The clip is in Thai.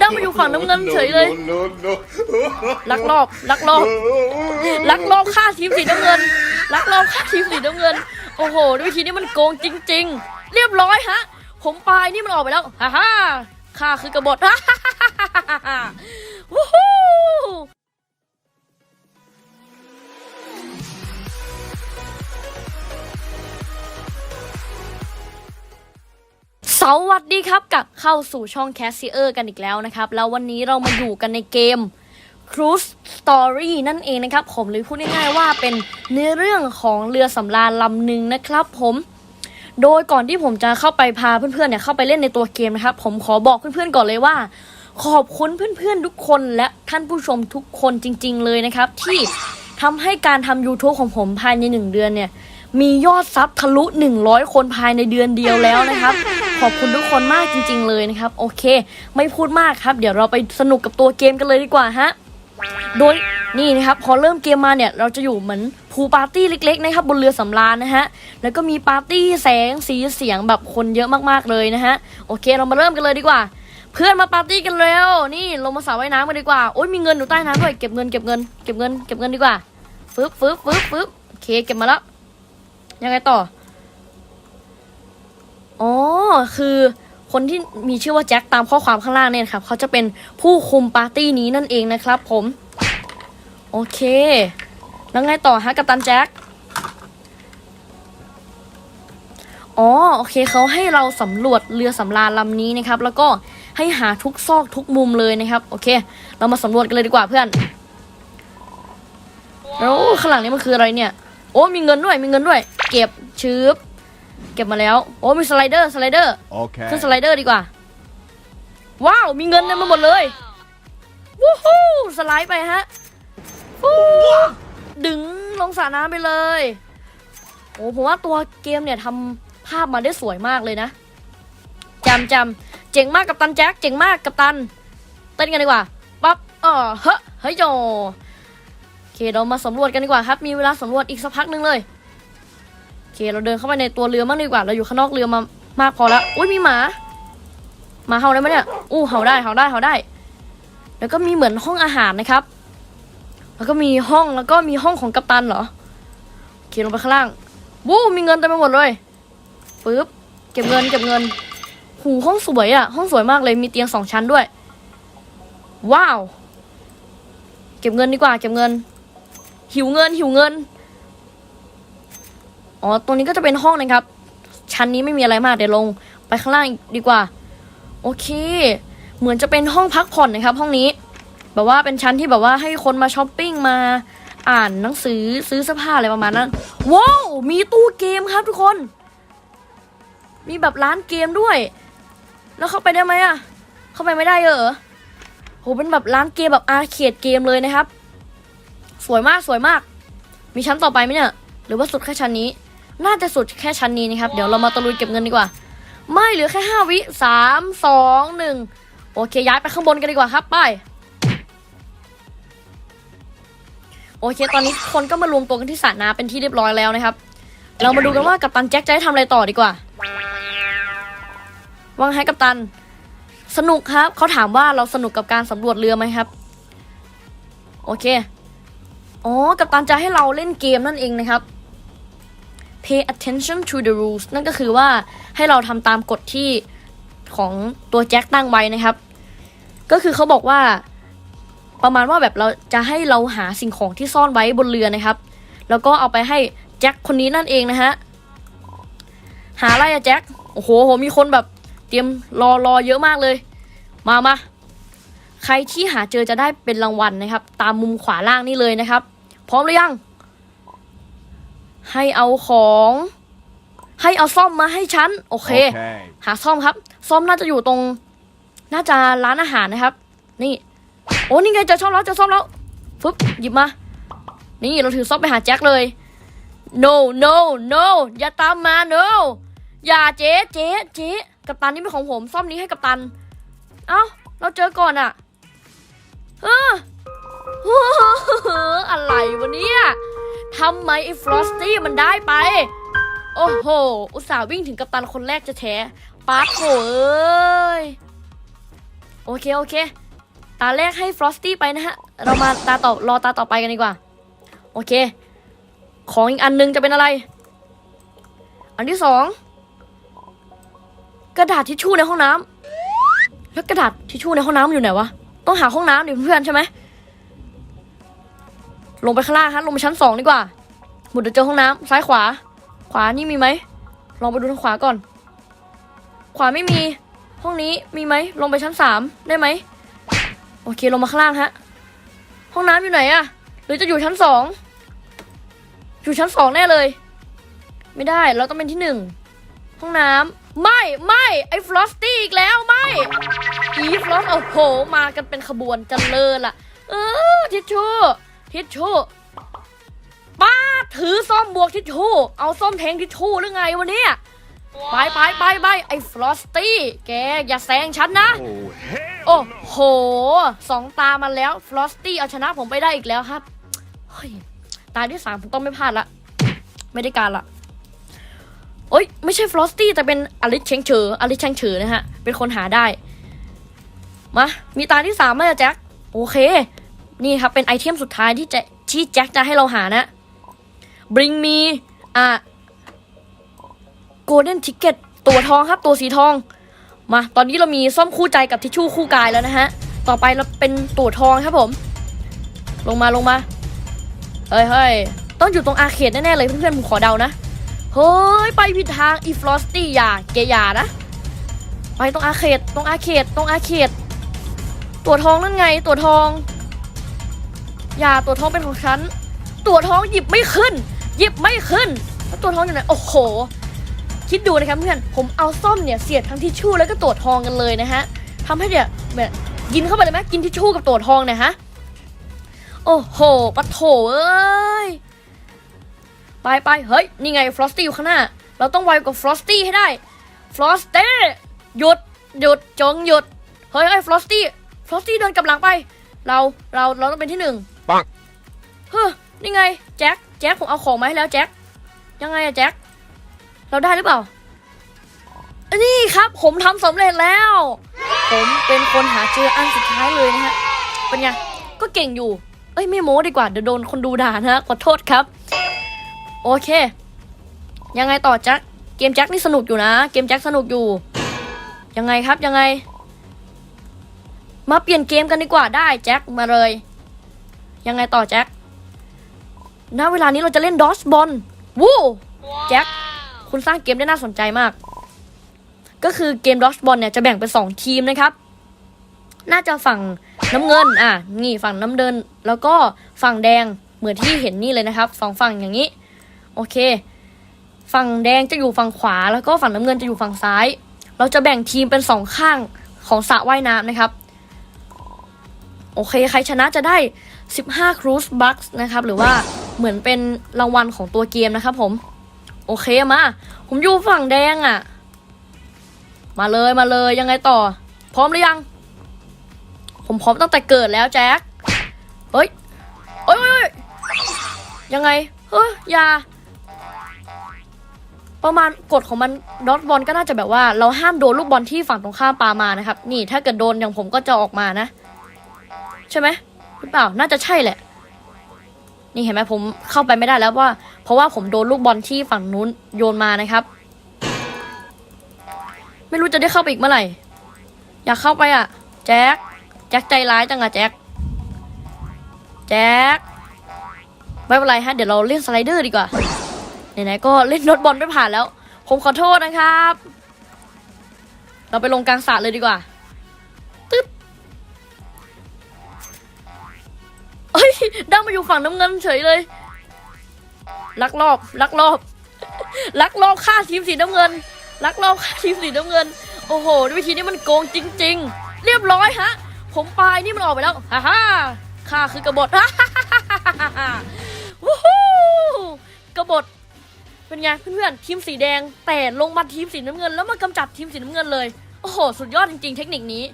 ดันมาอยู่ฝั่งน้ำเงินเฉยเลย No, no, ลักลอบลักลอบลักลอบฆ่าทีมสีน้ำเงินลักลอบฆ่าทีมสีน้ำเงิน โอ้โหด้วยวิธีนี้มันโกงจริง ๆ เรียบร้อยฮะ ผมปลายนี่มันออกไปแล้วฮ่าฮ่าข้าคือกบฏฮ่าฮ่าฮ่าฮ่า สวัสดีครับกลับเข้าสู่ช่อง c a s เ i อร์กันอีกแล้วนะครับ แล้ววันนี้เรามาอยู่กันในเกม Cruise Story นั่นเองนะครับ ผมเลยพูดง่ายๆว่าเป็นเนื้อเรื่องของเรือสำราญลำหนึ่งนะครับ ผม โดยก่อนที่ผมจะเข้าไปพาเพื่อนๆเนี่ยเข้าไปเล่นในตัวเกมนะครับ ผมขอบอกเพื่อนๆก่อนเลยว่า ขอบคุณเพื่อนๆทุกคนและท่านผู้ชมทุกคนจริง ๆ เลยนะครับ ที่ทำให้การทำ YouTube ของผมภายในหนึ่งเดือนเนี่ย มียอดซับทะลุ 100 คนภายในเดือนเดียวแล้วนะครับ ขอบคุณทุกคนมากจริง ๆ เลยนะครับ โอเค ไม่พูดมากครับ เดี๋ยวเราไปสนุกกับตัวเกมกันเลยดีกว่าฮะ โดยนี่นะครับ พอเริ่มเกมมาเนี่ย เราจะอยู่เหมือนพูปาร์ตี้เล็ก ๆ นะครับ บนเรือสำราญนะฮะ แล้วก็มีปาร์ตี้แสงสีเสียงแบบคนเยอะมากๆเลยนะฮะ โอเค เรามาเริ่มกันเลยดีกว่า เพื่อนมาปาร์ตี้กันเร็ว นี่ลงมาสระว่ายน้ำกันดีกว่า โอ้ยมีเงินอยู่ใต้น้ำด้วย เก็บเงิน เก็บเงิน เก็บเงิน เก็บเงินดีกว่า ฟึบฟึบฟึบฟึบโอเค เก็บมาแล้ว ยังไงต่อ อ๋อ คือคนที่มีชื่อว่าแจ็คตามข้อความข้างล่างเนี่ยนะครับ เขาจะเป็นผู้คุมปาร์ตี้นี้นั่นเองนะครับผม โอเค แล้วไงต่อฮะกัปตันแจ็ค อ๋อ โอเคเขาให้เราสำรวจเรือสำราญลำนี้นะครับ แล้วก็ให้หาทุกซอกทุกมุมเลยนะครับ โอเค เรามาสำรวจกันเลยดีกว่าเพื่อน แล้วข้างหลังนี้มันคืออะไรเนี่ย โอ้มีเงินด้วย มีเงินด้วย เก็บชืบเก็บมาแล้ว โอ้มีสไลเดอร์สไลเดอร์ Okay. ขึ้นสไลเดอร์ดีกว่า ว้าว มีเงินเต็มไปหมดเลยวู้ฮู้สไลด์ไปฮะฟูดึงลงสระน้ำไปเลยโอ้ผมว่าตัวเกมเนี่ยทำภาพมาได้สวยมากเลยนะจำจำเจ๋งมากกับตันแจ็คเจ๋งมากกับตัน เต้นกันดีกว่าปั๊บเออเฮ้เฮ้ยโยโอเคเรามาสำรวจกันดีกว่าครับ มีเวลาสำรวจอีกสักพักหนึ่งเลยโอ เคเราเดินเข้าไปในตัวเรือมากดีกว่า เราอยู่ข้างนอกเรือมามากพอแล้วอุ้ยมีหมาหมาเห่าได้ไหมเนี่ยอู้เห่าได้เห่าได้เห่าได้ แล้วก็มีเหมือนห้องอาหารนะครับ แล้วก็มีห้องแล้วก็มีห้องของกัปตันเหรอโอเคลงไปข้างล่างวู้มีเงินเต็มไปหมดเลยปึ๊บเก็บเงินเก็บเงิน หูห้องสวยอะห้องสวยมากเลยมีเตียงสองชั้นด้วย ว้าว เก็บเงินดีกว่า เก็บเงิน หิวเงินหิวเงิน อ๋อ ตรงนี้ก็จะเป็นห้องนะครับ ชั้นนี้ไม่มีอะไรมากเดี๋ยวลงไปข้างล่างดีกว่า โอเค เหมือนจะเป็นห้องพักผ่อนนะครับ ห้องนี้ แบบว่าเป็นชั้นที่แบบว่าให้คนมาช้อปปิ้งมาอ่านหนังสือซื้อเสื้อผ้าอะไรประมาณนั้น ว้าว มีตู้เกมครับทุกคน มีแบบร้านเกมด้วย แล้วเข้าไปได้ไหมอะเข้าไปไม่ได้เหรอโห เป็นแบบร้านเกมแบบอาร์เคดเกมเลยนะครับ สวยมากสวยมาก มีชั้นต่อไปไหมเนี่ย หรือว่าสุดแค่ชั้นนี้ น่าจะสุดแค่ชั้นนี้นะครับ เดี๋ยวเรามาตะลุยเก็บเงินดีกว่า ไม่เหลือแค่ห้าวิสามสองหนึ่งโอเคย้ายไปข้างบนกันดีกว่าครับไปโอเค ตอนนี้คนก็มารวมตัวกันที่สระน้ำเป็นที่เรียบร้อยแล้วนะครับ เรามาดูกันว่ากัปตันแจ็คจะได้ทำอะไรต่อดีกว่า ว่างให้กัปตัน สนุกครับ เขาถามว่าเราสนุกกับการสำรวจเรือไหมครับ โอเค อ๋อ กัปตันจะให้เราเล่นเกมนั่นเองนะครับ pay attention to the rules นั่นก็คือว่าให้เราทำตามกฎที่ของตัวแจ็คตั้งไว้นะครับ ก็คือเขาบอกว่า ประมาณว่าแบบเราจะให้เราหาสิ่งของที่ซ่อนไว้บนเรือนะครับ แล้วก็เอาไปให้แจ็คคนนี้นั่นเองนะฮะ หาอะไรอะแจ็ค โอ้โหโหมีคนแบบเตรียมรอรอเยอะมากเลย มามาใครที่หาเจอจะได้เป็นรางวัลนะครับ ตามมุมขวาล่างนี่เลยนะครับ พร้อมหรือยัง ให้เอาของ ให้เอาซ่อมมาให้ฉัน โอเค Okay. หาซ่อมครับ ซ่อมน่าจะอยู่ตรง น่าจะร้านอาหารนะครับ นี่ โอ้นี่ไงเจอซ่อมแล้วเจอซ่อมแล้วฟึบหยิบมา นี่เราถือซ่อมไปหาแจ็คเลย no no no อย่าตามมา no อย่าเจ๊เจ๊เจ๊กัปตันนี่เป็นของผมซ่อมนี้ให้กัปตัน เอ้า เราเจอก่อนอะเออเฮ้ออะไรวะเนี่ย ทำไมไอ้ฟรอสตี้มันได้ไป โอ้โห อุตส่าห์วิ่งถึงกัปตันคนแรกจะแท้ปาร์ตโถเอ้ย โอเค โอเค ตาแรกให้ฟรอสตี้ไปนะฮะ เรามาตาต่อรอตาต่อไปกันดีกว่า โอเค ของอีกอันหนึงจะเป็นอะไร อันที่สองกระดาษทิชชู่ในห้องน้ำแล้วกระดาษทิชชู่ในห้องน้ำอยู่ไหนวะ ต้องหาห้องน้ำดิเพื่อนใช่ไหม ลงไปข้างล่างฮะลงไปชั้นสองดีกว่าหมดเดี๋ยวเจอห้องน้ำซ้ายขวา ขวานี่มีไหมลองไปดูทางขวาก่อน ขวาไม่มี ห้องนี้มีไหมลงไปชั้นสามได้ไหมโอเคลงมาข้างล่างฮะห้องน้ำอยู่ไหนอะหรือจะอยู่ชั้นสองอยู่ชั้นสองแน่เลย ไม่ได้เราต้องเป็นที่หนึ่งห้องน้ำไม่ไม่ไอ้ฟลอสตี้อีกแล้วไม่อีฟลอสโอ้โหมากันเป็นขบวนจันเลอล่ะ เออทิชชู่ ทิชชู่ป้าถือส้อมบวกทิชชู่เอาส้มแทงทิชชู่หรือไงวะเนี่ยไปไปไปไปไอ้ฟลอสตี้ แกอย่าแซงฉันนะ Oh, hell โอ้โหสองตามาแล้วฟลอสตี้เอาชนะผมไปได้อีกแล้วครับเฮ้ยตาที่สามผมต้องไม่พลาดละ ไม่ได้การละโอ้ยไม่ใช่ฟลอสตี้แต่เป็นอลิสเชงเฉออลิสเชงเฉอนะฮะ เป็นคนหาได้ มา มีตาที่สามไหมอะแจ็คโอเค นี่ครับ เป็นไอเทมสุดท้ายที่จะที่แจ็คจะให้เราหานะ bring me อะ golden ticket ตัวทองครับ ตัวสีทอง มา ตอนนี้เรามีส้มคู่ใจกับทิชชู่คู่กายแล้วนะฮะ ต่อไปเราเป็นตัวทองครับผม ลงมาลงมา เฮ้ยเฮ้ยต้องอยู่ตรงอาเขตแน่ๆเลยเพื่อนๆผมขอเดานะ เฮ้ย ไปผิดทางอีฟลอสตี้อย่าเกย่านะ ไปตรงอาเขตตรงอาเขตตรงอาเขต ตัวทองนั่นไงตัวทอง อย่าตัวทองเป็นของฉัน ตัวทองหยิบไม่ขึ้น หยิบไม่ขึ้นแล้วตัวทองอยู่ไหนโอ้โห คิดดูนะครับเพื่อนผมเอาส้มเนี่ยเสียบทั้งทิชชู่แล้วก็ตัวทองกันเลยนะฮะทำให้เนี่ยแบบกินเข้าไปเลยไหมกินทิชชู่กับตัวทองเนี่ยฮะโอ้โหปะโถเอ้ยไปไปเฮ้ยนี่ไงฟรอสตี้อยู่ข้างหน้า เราต้องไวกว่าฟรอสตี้ให้ได้ฟรอสตี้หยุดหยุดจงหยุดเฮ้ยเฮ้ยฟรอสตี้ฟรอสตี้เดินกลับหลังไป เราเราเราต้องเป็นที่หนึ่ง ปังเฮ้ยนี่ไงแจ็คแจ็คผมเอาของมาให้แล้วแจ็คยังไงอะแจ็คเราได้หรือเปล่านี่ครับ ผมทำสำเร็จแล้ว ผมเป็นคนหาเจออันสุดท้ายเลยนะฮะเป็นไงก็เก่งอยู่ เอ้ยไม่โม้ดีกว่าเดี๋ยวโดนคนดูด่านะฮะขอโทษครับ โอเค ยังไงต่อแจ็คเกมแจ็คนี่สนุกอยู่นะ เกมแจ็คสนุกอยู่ ยังไงครับยังไง มาเปลี่ยนเกมกันดีกว่าได้แจ็คมาเลย ยังไงต่อแจ็คณเวลานี้เราจะเล่นดอสบอลวู้แจ็คคุณสร้างเกมได้น่าสนใจมาก ก็คือเกมดอ g บอลเนี่ยจะแบ่งเป็น2ทีมนะครับ น่าจะฝั่งน้ำเงิน อะ นี่ฝั่งน้ำเดิน แล้วก็ฝั่งแดงเหมือนที่เห็นนี่เลยนะครับสองฝั่งอย่างนี้ โอเค ฝั่งแดงจะอยู่ฝั่งขวา แล้วก็ฝั่งน้ำเงินจะอยู่ฝั่งซ้าย เราจะแบ่งทีมเป็นสองข้างของสระว่ายน้ำนะครับ โอเค ใครชนะจะได้ 15 Cruise Bucks นะครับ หรือว่าเหมือนเป็นรางวัลของตัวเกมนะครับผม โอเคมา ผมอยู่ฝั่งแดงอะ่ะ มาเลยมาเลยยังไงต่อ พร้อมหรือยัง ผมพร้อมตั้งแต่เกิดแล้วแจ็คเฮ้ยเฮ้ยเฮ้ยเฮ้ยยังไง เฮ้ยอย่าประมาณกฎของมันดอทบอลก็น่าจะแบบว่า เราห้ามโดนลูกบอลที่ฝั่งตรงข้ามปามานะครับ นี่ถ้าเกิดโดนอย่างผมก็จะออกมานะ ใช่ไหม หรือเปล่าน่าจะใช่แหละ นี่เห็นไหมผมเข้าไปไม่ได้แล้วว่า เพราะว่าผมโดนลูกบอลที่ฝั่งนู้นโยนมานะครับ ไม่รู้จะได้เข้าไปอีกเมื่อไหร่อยากเข้าไปอะแจ็คแจ็คใจร้ายจังอะแจ็คแจ็คไม่เป็นไรฮะเดี๋ยวเราเล่นสไลเดอร์ดีกว่าไหนๆก็เล่นรถบอลไม่ผ่านแล้ว ผมขอโทษนะครับ เราไปลงกลางสระเลยดีกว่า ดังมาอยู่ฝั่งน้ำเงินเฉยเลย ลักลอบ ลักลอบ ลักลอบฆ่าทีมสีน้ำเงิน ลักลอบฆ่าทีมสีน้ำเงิน โอ้โหวิธีนี้มันโกงจริง ๆ เรียบร้อยฮะ ผมปลายนี่มันออกไปแล้วฮ่าฮ่าข้าคือกระบฏฮ่าฮ่าฮ่าฮ่าฮ่าวู้ฮู้กบฏเป็นไงเพื่อนๆทีมสีแดงแต่ลงมาทีมสีน้ำเงิน แล้วมากำจัดทีมสีน้ำเงินเลย โอ้โห สุดยอดจริง ๆ เทคนิคนี้